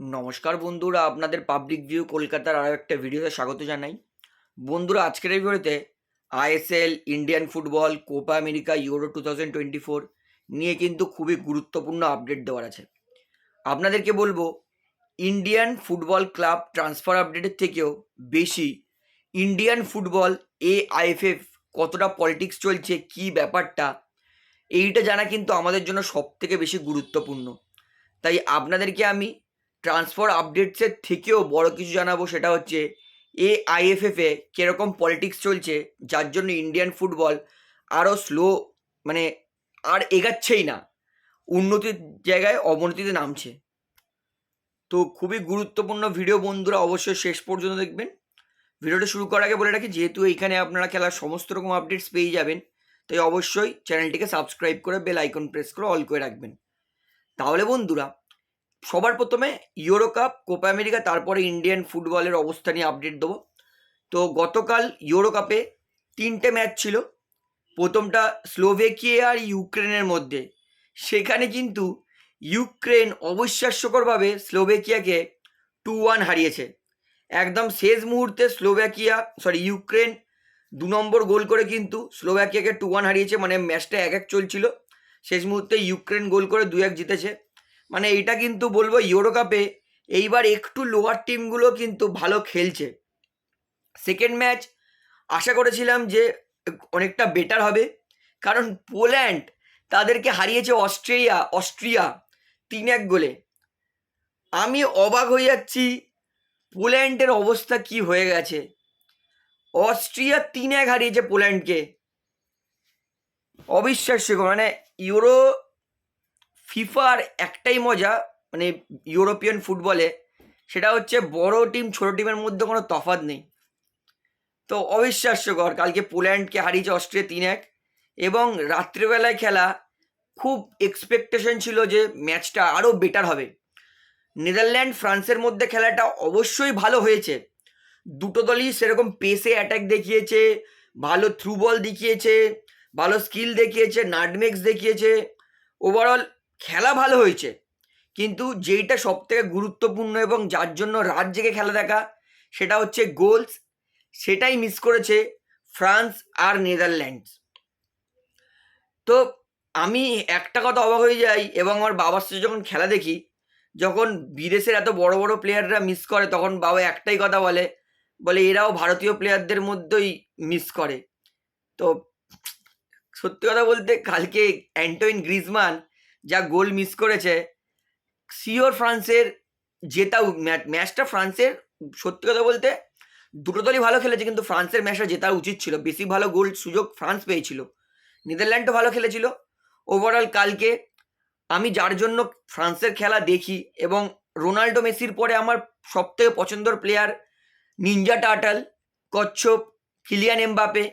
নমস্কার বন্ধুরা, আপনাদের পাবলিক ভিউ কলকাতার আরও একটা ভিডিওতে স্বাগত জানাই। বন্ধুরা, আজকের এই ভিডিওতে ISL Indian football Copa America Euro two thousand twenty four নিয়ে কিন্তু খুবই গুরুত্বপূর্ণ আপডেট দেওয়ার আছে। আপনাদেরকে বলব ইন্ডিয়ান ফুটবল ক্লাব ট্রান্সফার আপডেটের থেকেও বেশি ইন্ডিয়ান ফুটবল এ আইএফএফ কতটা পলিটিক্স চলছে, কি ব্যাপারটা, এইটা জানা কিন্তু আমাদের জন্য সব থেকে বেশি গুরুত্বপূর্ণ। তাই আপনাদেরকে আমি ট্রান্সফার আপডেটসের থেকেও বড় কিছু জানাব সেটা হচ্ছে এ আইএফএফে কীরকম পলিটিক্স চলছে, যার জন্য ইন্ডিয়ান ফুটবল আরও স্লো মানে আর এগাচ্ছেই না। উন্নতির জায়গায় অবনতিতে নামছে। তো খুবই গুরুত্বপূর্ণ ভিডিও বন্ধুরা অবশ্যই শেষ পর্যন্ত দেখবেন। ভিডিওটা শুরু করার আগে বলে রাখি, যেহেতু এইখানে আপনারা খেলার সমস্ত রকম আপডেটস পেয়ে যাবেন, তাই অবশ্যই চ্যানেলটিকে সাবস্ক্রাইব করে বেল আইকন প্রেস করে অল করে রাখবেন। তাহলে বন্ধুরা সবার প্রথমে ইউরো কাপ কোপা আমেরিকা তারপরে ইন্ডিয়ান ফুটবলের অবস্থা নিয়ে আপডেট দেবো। তো গতকাল ইউরো কাপে তিনটে ম্যাচ ছিল। প্রথমটা স্লোভেকিয়া আর ইউক্রেনের মধ্যে। সেখানে কিন্তু ইউক্রেন অবিশ্বাস্যকরভাবে স্লোভেকিয়াকে টু ওয়ান হারিয়েছে। একদম শেষ মুহূর্তে স্লোভেকিয়া সরি ইউক্রেন দু নম্বর গোল করে কিন্তু স্লোভ্যাকিয়াকে টু ওয়ান হারিয়েছে। মানে ম্যাচটা এক এক চলছিল। শেষ মুহূর্তে ইউক্রেন গোল করে দু এক জিতেছে। মানে এইটা কিন্তু বলব ইউরো কাপে এইবার একটু লোয়ার টিমগুলো কিন্তু ভালো খেলছে। সেকেন্ড ম্যাচ আশা করেছিলাম যে অনেকটা বেটার হবে। কারণ পোল্যান্ড তাদেরকে হারিয়েছে অস্ট্রেলিয়া, অস্ট্রিয়া তিন এক গোলে। আমি অবাক হয়ে যাচ্ছি পোল্যান্ডের অবস্থা কি হয়ে গেছে। অস্ট্রিয়া তিন এক হারিয়েছে পোল্যান্ডকে অবিশ্বাস্য মানে ইউরো ফিফার একটাই মজা মানে ইউরোপিয়ান ফুটবলে, সেটা হচ্ছে বড় টিম ছোট টিমের মধ্যে কোনো তফাৎ নেই। তো অবিশ্বাস্যকর, কালকে পোল্যান্ডকে হারিয়েছে অস্ট্রিয়া তিন এক এবং রাত্রিবেলায় খেলা খুব এক্সপেকটেশন ছিল যে ম্যাচটা আরও বেটার হবে। নেদারল্যান্ড ফ্রান্সের মধ্যে খেলাটা অবশ্যই ভালো হয়েছে। দুটো দলই সেরকম পেসে অ্যাটাক দেখিয়েছে, ভালো থ্রু বল দেখিয়েছে, ভালো স্কিল দেখিয়েছে নাটমেক্স দেখিয়েছে। ওভারঅল খেলা ভালো হয়েছে। কিন্তু যেইটা সব থেকে গুরুত্বপূর্ণ এবং যার জন্য রাত জেগে খেলা দেখা, সেটা হচ্ছে গোলস। সেটাই মিস করেছে ফ্রান্স আর নেদারল্যান্ডস। তো আমি একটা কথা অবাক হয়ে যাই এবং আমার বাবার সাথে যখন খেলা দেখি, যখন বিদেশের এত বড় বড় প্লেয়াররা মিস করে, তখন বাবা একটাই কথা বলে বলে, এরাও ভারতীয় প্লেয়ারদের মধ্যেই মিস করে। তো সত্যি কথা বলতে, কালকে অ্যান্টোইন গ্রিজমান যা গোল মিস করেছে, সিওর ফ্রান্সের জেতাও ম্যাচটা ফ্রান্সের, সত্যি কথা বলতে দুটো দলই ভালো খেলেছে, কিন্তু ফ্রান্সের ম্যাচটা জেতা উচিত ছিল। বেশি ভালো গোল সুযোগ ফ্রান্স পেয়েছিল। নেদারল্যান্ডও ভালো খেলেছিল। ওভারঅল কালকে আমি যার জন্য ফ্রান্সের খেলা দেখি এবং রোনাল্ডো মেসির পরে আমার সবথেকে পছন্দর প্লেয়ার নিনজা টাটাল, কচ্ছপ, কিলিয়ান এমবাপে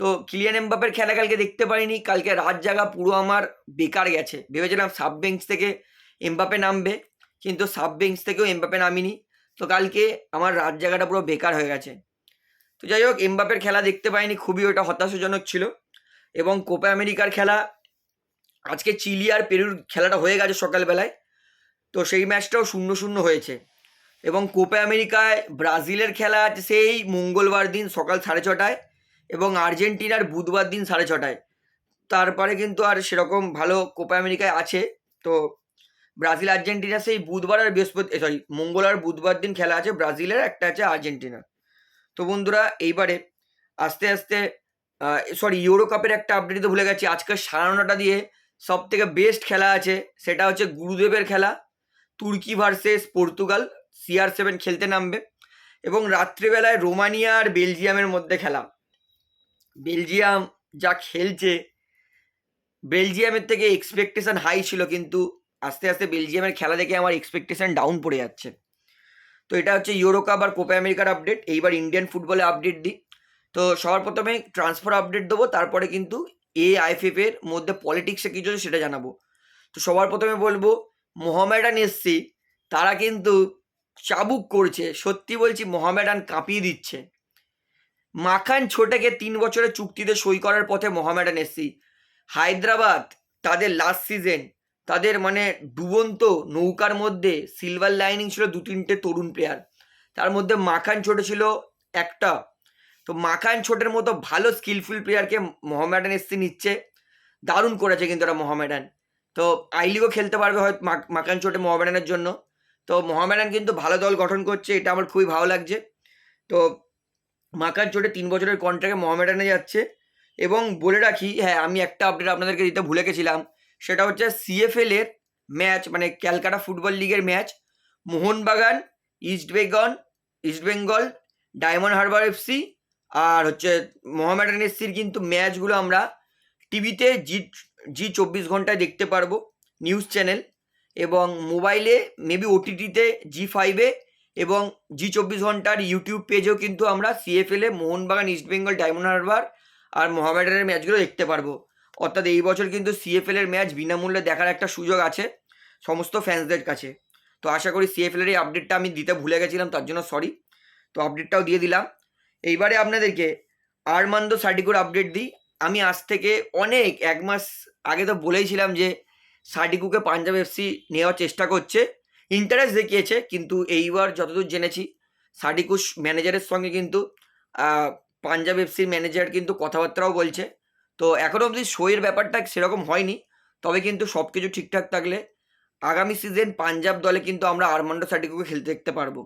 তো কিলিয়ান এমবাপের খেলা কালকে দেখতে পারিনি। কালকে রাত জাগা পুরো আমার বেকার গেছে। ভেবেছিলাম সাব বেঞ্চ থেকে এমবাপে নামবে, কিন্তু সাব বেঞ্চ থেকেও এমবাপে নামিনি। তো কালকে আমার রাত জায়গাটা পুরো বেকার হয়ে গেছে। তো যাই হোক এমবাপের খেলা দেখতে পাইনি, খুবই ওটা হতাশাজনক ছিল। এবং কোপা আমেরিকার খেলা, আজকে চিলি আর পেরুর খেলাটা হয়ে গেছে সকালবেলায়। তো সেই ম্যাচটাও শূন্য শূন্য হয়েছে। এবং কোপা আমেরিকায় ব্রাজিলের খেলা আছে সেই মঙ্গলবার দিন সকাল সাড়ে ছটায়। এবং আর্জেন্টিনার বুধবার দিন সাড়ে ছটায়। তারপরে কিন্তু আর সেরকম ভালো কোপা আমেরিকায় আছে। তো ব্রাজিল আর্জেন্টিনা সেই বুধবার আর বৃহস্পতি সরি মঙ্গল আর বুধবার দিন খেলা আছে। ব্রাজিলের একটা আছে আর্জেন্টিনা। তো বন্ধুরা, এইবারে আস্তে আস্তে সরি ইউরো কাপের একটা আপডেট তো ভুলে গেছি। আজকে সাড়ে নটা দিয়ে সব থেকে বেস্ট খেলা আছে, সেটা হচ্ছে গুরুদেবের খেলা। তুর্কি ভার্সেস পর্তুগাল সিআর সেভেন খেলতে নামবে। এবং রাত্রিবেলায় রোমানিয়া আর বেলজিয়ামের মধ্যে খেলা। বেলজিয়াম যা খেলছে, বেলজিয়ামের থেকে এক্সপেকটেশন হাই ছিল কিন্তু আস্তে আস্তে বেলজিয়ামের খেলা দেখে আমার এক্সপেকটেশন ডাউন পড়ে যাচ্ছে। তো এটা হচ্ছে ইউরো কাপ আর কোপা আমেরিকার আপডেট এইবার ইন্ডিয়ান ফুটবলে আপডেট দিই তো সবার প্রথমে ট্রান্সফার আপডেট দেবো, তারপরে কিন্তু এ আইএফএফ এর মধ্যে পলিটিক্সে কিছু আছে সেটা জানাব। তো সবার প্রথমে বলব মোহামেডান এসসি তারা কিন্তু চাবুক করছে, সত্যি বলছি মোহামেডান কাঁপিয়ে দিচ্ছে। মাখান ছোটেকে তিন বছরের চুক্তিতে সই করার পথে মোহামেডান এসসি হায়দ্রাবাদ, তাদের লাস্ট সিজন তাদের মানে ডুবন্ত নৌকার মধ্যে সিলভার লাইনিং ছিল দু তিনটে তরুণ প্লেয়ার তার মধ্যে মাখান ছোট ছিল একটা। তো মাখান ছোটের মতো ভালো স্কিলফুল প্লেয়ারকে মোহামেডান এসসি নিচ্ছে। দারুণ করেছে কিন্তু ওরা মোহামেডান। তো আই লিগও খেলতে পারবে হয়তো মাকান চোটে মোহামেডানের জন্য। তো মোহামেডান কিন্তু ভালো দল গঠন করছে, এটা আমার খুবই ভালো লাগছে। তো মাকান চোটে তিন বছরের কন্ট্রাক্টে মোহামেডানে যাচ্ছে। এবং বলে রাখি হ্যাঁ আমি একটা আপডেট আপনাদেরকে দিতে ভুলে গেছিলাম। সেটা হচ্ছে সিএফএল এর ম্যাচ মানে ক্যালকাটা ফুটবল লিগের match Mohun Bagan east Bengal East Bengal diamond Harbour FC আর হচ্ছে মোহামেডান এফসির কিন্তু ম্যাচগুলো আমরা টিভিতে জি জি চব্বিশ ঘন্টায় দেখতে পারব নিউজ চ্যানেল এবং মোবাইলে মেবি ওটিটিতে জি ফাইভে এবং জি চব্বিশ ঘণ্টার ইউটিউব পেজেও কিন্তু আমরা সিএফএলে মোহনবাগান ইস্টবেঙ্গল ডায়মন্ড হারবার আর মোহামেডানের ম্যাচগুলো দেখতে পারব। অর্থাৎ এই বছর কিন্তু সিএফএল এর ম্যাচ বিনামূল্যে দেখার একটা সুযোগ আছে সমস্ত ফ্যান্সদের কাছে। তো আশা করি সিএফএল এর এই আপডেটটা আমি দিতে ভুলে গেছিলাম, তার জন্য সরি তো আপডেটটাও দিয়ে দিলাম। এইবারে আপনাদেরকে আরমান্দ সার্টিকুর আপডেট দিই। আমি আজ থেকে অনেক, এক মাস আগে তো বলেইছিলাম যে সার্টিকুকে পাঞ্জাব এফসি নেওয়ার চেষ্টা করছে। ইন্টারেস্ট দেখিয়েছে, কিন্তু এইবার যতদূর জেনেছি সার্টিকুস ম্যানেজারের সঙ্গে কিন্তু পাঞ্জাব এফসির ম্যানেজার কিন্তু কথাবার্তাও বলছে। তো এখনও অবধি শোয়ের ব্যাপারটা সেরকম হয়নি, তবে কিন্তু সব কিছু ঠিকঠাক থাকলে আগামী সিজন পাঞ্জাব দলে কিন্তু আমরা আরমান্ডো সার্টিকুকে খেলতে দেখতে পারব।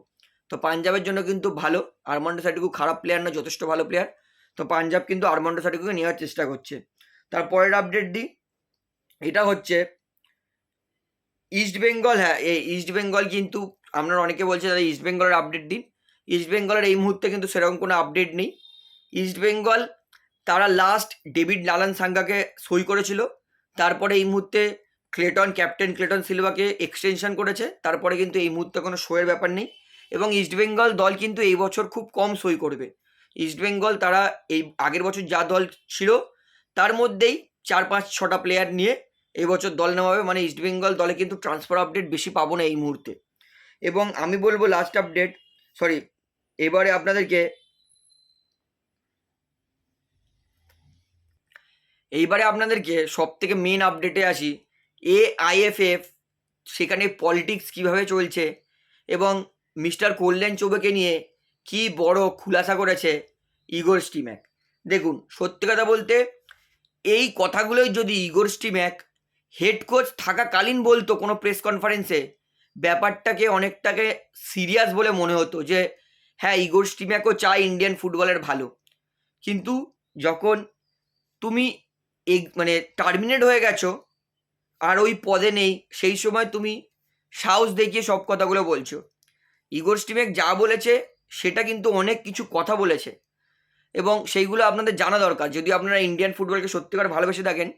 তো পাঞ্জাবের জন্য কিন্তু ভালো, আরমান্ডো সার্টিকু খারাপ প্লেয়ার না, যথেষ্ট ভালো প্লেয়ার তো পাঞ্জাব কিন্তু আরমান্ডো সার্টিকুকে নেওয়ার চেষ্টা করছে। তারপরের আপডেট দিই, এটা হচ্ছে ইস্ট বেঙ্গল হ্যাঁ এই ইস্ট বেঙ্গল কিন্তু আপনারা অনেকে বলছে দাদা ইস্ট বেঙ্গলের আপডেট দিন। ইস্ট বেঙ্গলের এই মুহূর্তে কিন্তু সেরকম কোনো আপডেট নেই। ইস্ট বেঙ্গল তারা লাস্ট ডেভিড লালান সাঙ্গাকে সই করেছিল। তারপরে এই মুহূর্তে ক্লেটন ক্যাপ্টেন ক্লেটন সিলভাকে এক্সটেনশন করেছে। তারপরে কিন্তু এই মুহূর্তে কোনো শোয়ের ব্যাপার নেই। এবং ইস্ট বেঙ্গল দল কিন্তু এই বছর খুব কম সই করবে। ইস্ট বেঙ্গল তারা এই আগের বছর যা দল ছিল, তার মধ্যেই চার পাঁচ ছটা প্লেয়ার নিয়ে এই বছর দল নেওয়া হবে মানে ইস্ট বেঙ্গল দলে কিন্তু ট্রান্সফার আপডেট বেশি পাবো না এই মুহূর্তে। এবং আমি বলব লাস্ট আপডেট সরি এবারে আপনাদেরকে এইবারে আপনাদেরকে সব থেকে মেন আপডেটে আসি এ আইএফএফ সেখানে পলিটিক্স কীভাবে চলছে, এবং মিস্টার কল্যাণ চৌবেকে নিয়ে কি বড় খুলাসা করেছে ইগোর স্টিম্যাক দেখুন, সত্যি কথা বলতে, এই কথাগুলোই যদি ইগোর স্টিম্যাক হেড কোচ থাকাকালীন বলতো কোনো প্রেস কনফারেন্সে ব্যাপারটাকে অনেকটাকে সিরিয়াস বলে মনে হতো যে হ্যাঁ ইগোর স্টিম্যাকও চায় ইন্ডিয়ান ফুটবলের ভালো। কিন্তু যখন তুমি মানে টার্মিনেট হয়ে গেছো, আর ওই পদে নেই, সেই সময় তুমি সাহস দেখিয়ে সব কথাগুলো বলছো। ইগোর স্টিমেক যা বলেছে, সেটা কিন্তু অনেক কিছু কথা বলেছে। এবং সেইগুলো আপনাদের জানা দরকার। যদি আপনারা ইন্ডিয়ান ফুটবলকে সত্যিকার ভালোবেসে থাকেন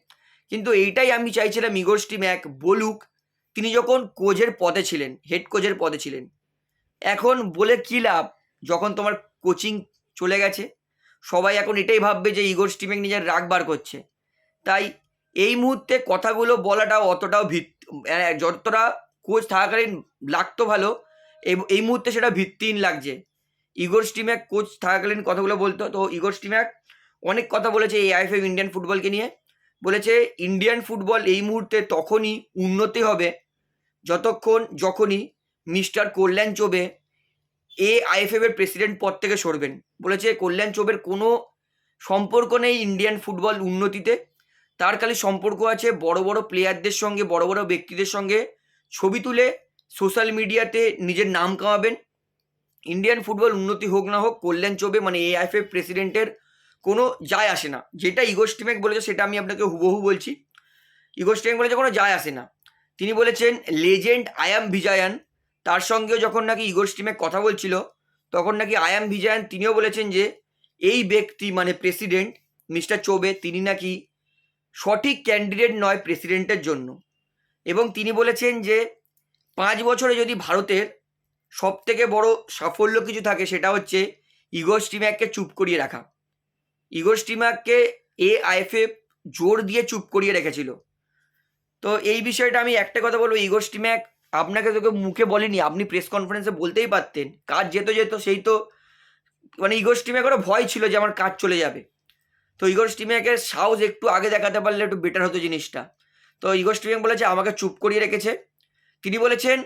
কিন্তু এইটাই আমি চাইছিলাম ইগোর স্টিম্যাক বলুক, তিনি যখন কোচের পদে ছিলেন হেড কোচের পদে ছিলেন, এখন বলে কী লাভ? যখন তোমার কোচিং চলে গেছে, সবাই এখন এটাই ভাববে যে ইগোর স্টিমেক নিজের রাগ বার করছে। তাই এই মুহূর্তে কথাগুলো বলাটাও অতটাও ভিত যতটা কোচ থাকাকালীন লাগতো ভালো এই- মুহূর্তে সেটা ভিত্তিহীন লাগছে। ইগোর স্টিম্যাক কোচ থাকাকালীন কথাগুলো বলতো, তো ইগোর স্টিম্যাক অনেক কথা বলেছে এই আইএফএফ ইন্ডিয়ান ফুটবলকে নিয়ে। বলেছে ইন্ডিয়ান ফুটবল এই মুহূর্তে তখনই উন্নতি হবে যতক্ষণ, যখনই মিস্টার কল্যাণ চোবে এ আইএফএফ এর প্রেসিডেন্ট পদ থেকে সরবেন। বলেছে, কল্যাণ চোবের কোনো সম্পর্ক নেই ইন্ডিয়ান ফুটবল উন্নতিতে। তার খালি সম্পর্ক আছে বড় বড় প্লেয়ারদের সঙ্গে, বড় বড় ব্যক্তিদের সঙ্গে ছবি তুলে সোশ্যাল মিডিয়াতে নিজের নাম কামাবেন। ইন্ডিয়ান ফুটবল উন্নতি হোক না হোক, কল্যাণ চোবে মানে এআইএফএফ প্রেসিডেন্টের কোনো যায় আসে না। যেটা ইগোস্টিমেক বলেছে সেটা আমি আপনাকে হুবহু বলছি। ইগোস্টিমেক বলেছে কোনো যায় আসে না। তিনি বলেছেন লেজেন্ড আয়াম ভিজায়ান তার সঙ্গেও যখন নাকি ইগোস্টিমেক কথা বলছিল, তখন নাকি আয়াম ভিজায়ান তিনিও বলেছেন যে, এই ব্যক্তি মানে প্রেসিডেন্ট মিস্টার চোবে, তিনি নাকি সঠিক ক্যান্ডিডেট নয় প্রেসিডেন্টের জন্য। এবং তিনি বলেছেন যে, পাঁচ বছরে যদি ভারতের সব থেকে বড় সাফল্য কিছু থাকে, সেটা হচ্ছে ইগোর স্টিম্যাককে চুপ করিয়ে রাখা। ইগোর স্টিম্যাককে এ আইএফএফ জোর দিয়ে চুপ করিয়ে রেখেছিল। তো এই বিষয়টা আমি একটা কথা বলব, ইগোর স্টিম্যাক আপনাকে তোকে মুখে বলেনি, আপনি প্রেস কনফারেন্সে বলতেই পারতেন। কাজ যেত যেত সেই তো মানে ইগোর স্টিম্যাকেরও ভয় ছিল যে আমার কাজ চলে যাবে। তো ইগোর স্টিম্যাকের সাহস একটু আগে দেখাতে পারলে একটু বেটার হতো জিনিসটা। তো ইগো স্টিভেন বলেছে, আমাকে চুপ করিয়ে রেখেছে। তিনি বলেছেন,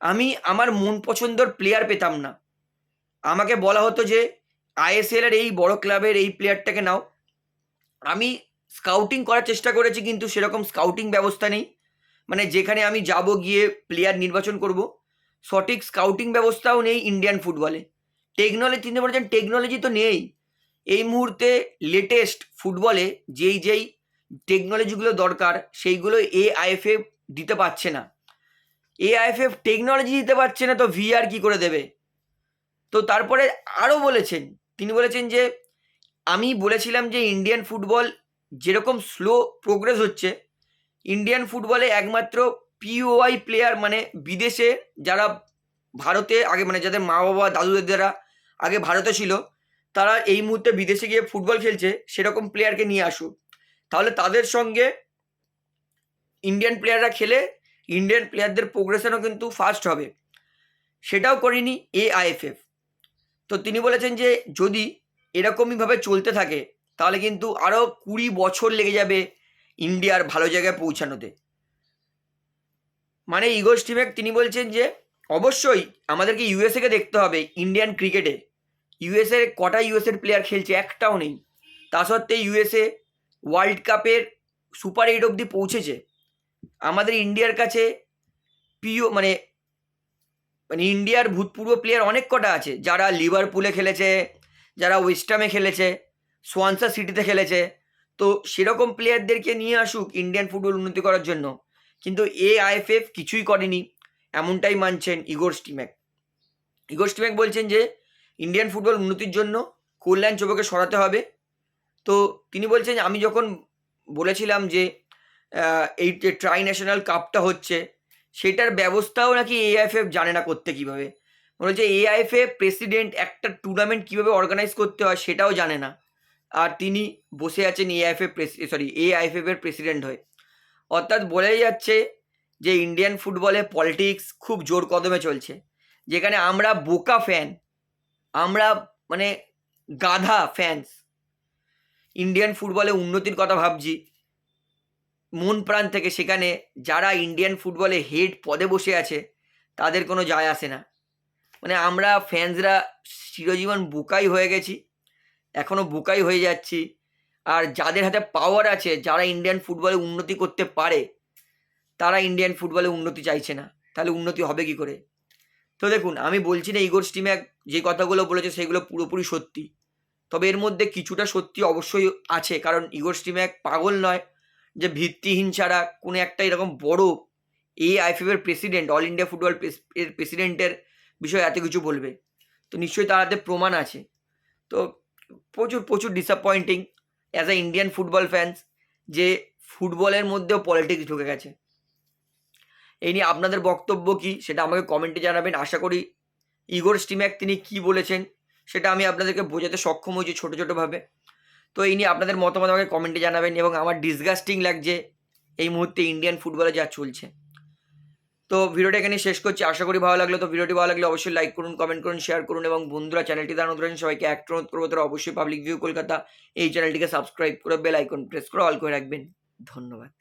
আমি আমার মন পছন্দর প্লেয়ার পেতাম না। আমাকে বলা হতো যে আইএসএল এর এই বড় ক্লাবের এই প্লেয়ারটাকে নাও। আমি স্কাউটিং করার চেষ্টা করেছি, কিন্তু সেরকম স্কাউটিং ব্যবস্থা নেই। মানে যেখানে আমি যাব গিয়ে প্লেয়ার নির্বাচন করব, সঠিক স্কাউটিং ব্যবস্থাও নেই ইন্ডিয়ান ফুটবলে টেকনোলজি তিনি বলেছেন টেকনোলজি তো নেই। এই মুহূর্তে লেটেস্ট ফুটবলে যেই যেই টেকনোলজিগুলো দরকার, সেইগুলো এ এআইএফএফ দিতে পারছে না। এ এআইএফএফ টেকনোলজি দিতে পারছে না, তো ভিআর কি করে দেবে? তো তারপরে আরও বলেছেন তিনি বলেছেন যে, আমি বলেছিলাম যে ইন্ডিয়ান ফুটবল যেরকম স্লো প্রোগ্রেস হচ্ছে ইন্ডিয়ান ফুটবলে একমাত্র পিওআই প্লেয়ার মানে বিদেশে যারা ভারতে আগে মানে যাদের মা বাবা দাদু দাদারা আগে ভারতে ছিল, তারা এই মুহূর্তে বিদেশে গিয়ে ফুটবল খেলছে, সেরকম প্লেয়ারকে নিয়ে আসুক। তাহলে তাদের সঙ্গে ইন্ডিয়ান প্লেয়াররা খেলে ইন্ডিয়ান প্লেয়ারদের প্রোগ্রেশনও কিন্তু ফাস্ট হবে। সেটাও করেনি এআইএফএফ তো তিনি বলেছেন যে যদি এরকমইভাবে চলতে থাকে, তাহলে কিন্তু আরও কুড়ি বছর লেগে যাবে ইন্ডিয়ার ভালো জায়গায় পৌঁছানোতে। মানে ইগো স্টিমেক তিনি বলছেন যে অবশ্যই আমাদেরকে ইউএসএকে দেখতে হবে ইন্ডিয়ান ক্রিকেটে। ইউএসএ কটা ইউএসএর প্লেয়ার খেলছে একটাও নেই। তা সত্ত্বে ইউএসএ ওয়ার্ল্ড কাপের সুপার এইট অবধি পৌঁছেছে। আমাদের ইন্ডিয়ার কাছে প্রিয় মানে মানে ইন্ডিয়ার ভূতপূর্ব প্লেয়ার অনেক কটা আছে। যারা লিভারপুলে খেলেছে, যারা ওয়েস্টামে খেলেছে সোয়ানসা সিটিতে খেলেছে। তো সেরকম প্লেয়ারদেরকে নিয়ে আসুক ইন্ডিয়ান ফুটবল উন্নতি করার জন্য। কিন্তু এ আইএফএফ কিছুই করেনি, এমনটাই মানছেন ইগোর স্টিম্যাক ইগোর স্টিম্যাক বলছেন যে ইন্ডিয়ান ফুটবল উন্নতির জন্য কল্যাণ চোপকে সরাতে হবে। তো তিনি বলছেন, আমি যখন বলেছিলাম যে এই যে ট্রাই ন্যাশনাল কাপটা হচ্ছে সেটার ব্যবস্থাও নাকি এআইএফএফ জানে না করতে কীভাবে। বলেছে এআইএফএফ প্রেসিডেন্ট একটা টুর্নামেন্ট কীভাবে অর্গানাইজ করতে হয় সেটাও জানে না। আর তিনি বসে আছেন এআইএফএফ সরি এআইএফএফ এর প্রেসিডেন্ট হয়ে। অর্থাৎ বোঝাই যাচ্ছে যে ইন্ডিয়ান ফুটবলে পলিটিক্স খুব জোর কদমে চলছে। যেখানে আমরা বোকা ফ্যান আমরা মানে গাধা ফ্যান্স ইন্ডিয়ান ফুটবলে উন্নতির কথা ভাবছি। মন প্রাণ থেকে সেখানে যারা ইন্ডিয়ান ফুটবলে হেড পদে বসে আছে, তাদের কোনো যায় আসে না। মানে আমরা ফ্যান্সরা চিরজীবন বুকাই হয়ে গেছি এখনও বুকাই হয়ে যাচ্ছি। আর যাদের হাতে পাওয়ার আছে, যারা ইন্ডিয়ান ফুটবলে উন্নতি করতে পারে, তারা ইন্ডিয়ান ফুটবলে উন্নতি চাইছে না। তাহলে উন্নতি হবে কি করে? তো দেখুন, আমি বলছি না ইগোর স্টিম্যাক যে কথাগুলো বলেছে, সেগুলো পুরোপুরি সত্যি। তবে এর মধ্যে কিছুটা সত্যি অবশ্যই আছে, কারণ ইগোর স্টিম্যাক পাগল নয় যে ভিত্তিহীন ছাড়া কোনো একটা এরকম বড় এই আইএফএফের প্রেসিডেন্ট অল ইন্ডিয়া ফুটবল এর প্রেসিডেন্টের বিষয়ে এত কিছু বলবে। তো নিশ্চয়ই তার হাতে প্রমাণ আছে। তো প্রচুর প্রচুর disappointing as a Indian football fans যে ফুটবলের মধ্যেও পলিটিক্স ঢুকে গেছে। এই নিয়ে আপনাদের বক্তব্য কি সেটা আমাকে কমেন্টে জানাবেন। আশা করি ইগোর স্টিম্যাক তিনি কি বলেছেন সেটা আমি আপনাদেরকে বোঝাতে সক্ষম হয়েছি ছোটো ছোটোভাবে তো এই নিয়ে আপনাদের মতামত আমাকে কমেন্টে জানাবেন এবং আমার ডিসগাস্টিং লাগছে এই মুহূর্তে ইন্ডিয়ান ফুটবলে যা চলছে। তো ভিডিওটা এখানে শেষ করছি। আশা করি ভালো লাগল। তো ভিডিওটি ভালো লাগলে অবশ্যই লাইক করুন কমেন্ট করুন শেয়ার করুন এবং বন্ধুরা চ্যানেলটি দান করেন সবাইকে একটা অনুরোধ করব তারা অবশ্যই পাবলিক ভিউ কলকাতা এই চ্যানেলটিকে সাবস্ক্রাইব করে বেল আইকন প্রেস করে অল করে রাখবেন। ধন্যবাদ।